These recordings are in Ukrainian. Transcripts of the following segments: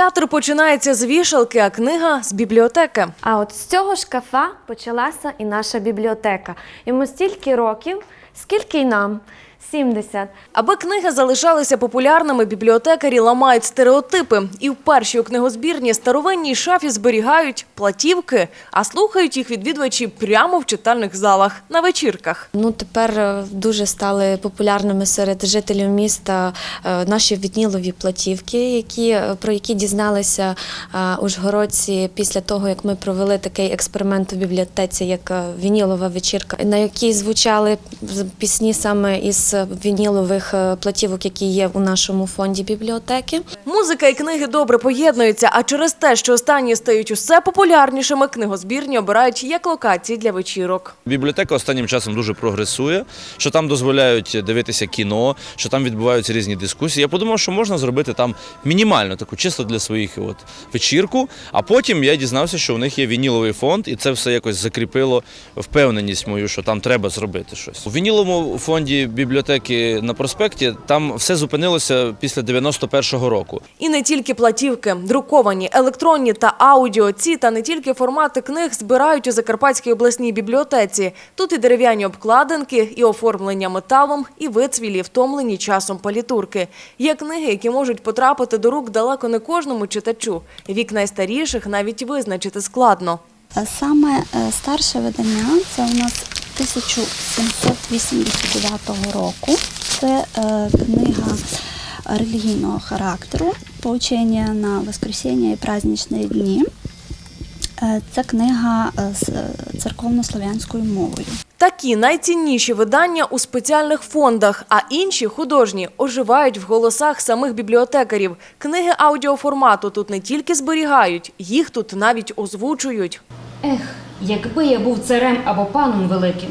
Театр починається з вішалки, а книга з бібліотеки. А от з цього шкафа почалася і наша бібліотека. Йому стільки років, скільки й нам 70. Аби книги залишалися популярними, бібліотекарі ламають стереотипи. І в першій у книгозбірні старовинній шафі зберігають платівки, а слухають їх відвідувачі прямо в читальних залах на вечірках. Ну тепер е, дуже стали популярними серед жителів міста е, наші віднілові платівки, які е, про які дізналися ужгородці після того, як ми провели такий експеримент у бібліотеці, як вінілова вечірка, на якій звучали пісні саме із вінілових е, платівок, які є у нашому фонді бібліотеки. Музика і книги добре поєднуються, а через те, що останні стають усе популярнішими, книгозбірні обирають як локації для вечірок. Бібліотека останнім часом дуже прогресує, що там дозволяють дивитися кіно, що там відбуваються різні дискусії. Я подумав, що можна зробити там мінімально таку чисто для своїх от вечірку. А потім я дізнався, що у них є вініловий фонд, і це все якось закріпило впевненість мою, що там треба зробити щось. У вініловому фонді бібліотеки на проспекті там все зупинилося після 91-го року. І не тільки платівки, друковані, електронні та аудіо. Ці та не тільки формати книг збирають у Закарпатській обласній бібліотеці. Тут і дерев'яні обкладинки, і оформлення металом, і вицвілі, втомлені часом палітурки. Є книги, які можуть потрапити до рук далеко не кожному читачу. Вік найстаріших навіть визначити складно. Саме е, старше видання це у нас 1789 року. Це е, книга релігійного характеру «Поучення на Воскресіння і праздничні дні. Е, Це книга е, з церковно-слов'янською мовою. Такі найцінніші видання у спеціальних фондах, а інші художні оживають в голосах самих бібліотекарів. Книги аудіоформату тут не тільки зберігають, їх тут навіть озвучують. Ех, якби я був царем або паном великим,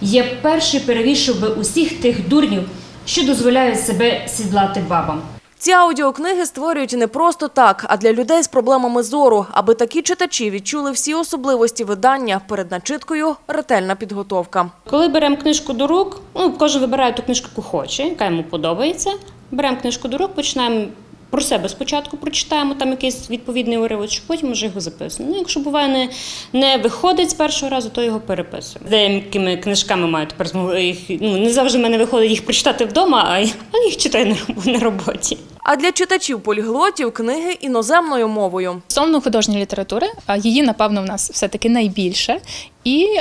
я б перший перевішив би усіх тих дурнів, що дозволяють себе сідлати бабам. Ці аудіокниги створюють не просто так, а для людей з проблемами зору, аби такі читачі відчули всі особливості видання перед начиткою ретельна підготовка. Коли беремо книжку до рук, ну кожен вибирає ту книжку, яку хоче, яка йому подобається. Беремо книжку до рук, починаємо про себе спочатку прочитаємо там якийсь відповідний уривочок, потім вже його записуємо. Ну, якщо буває не, не виходить з першого разу, то його переписуємо. Деякими книжками маю тепер змогу їх. Ну не завжди в мене виходить їх прочитати вдома, а я їх читаю на роботі. А для читачів поліглотів книги іноземною мовою. Стосовно художньої літератури, її, напевно, в нас все-таки найбільше, і е,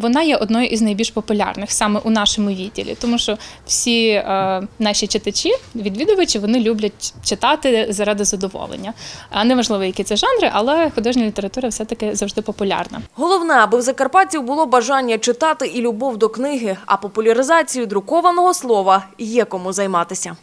вона є одною із найбільш популярних саме у нашому відділі, тому що всі е, наші читачі, відвідувачі, вони люблять читати заради задоволення. А неважливо, які це жанри, але художня література все-таки завжди популярна. Головне, аби в закарпатців було бажання читати і любов до книги, а популяризацією друкованого слова є кому займатися.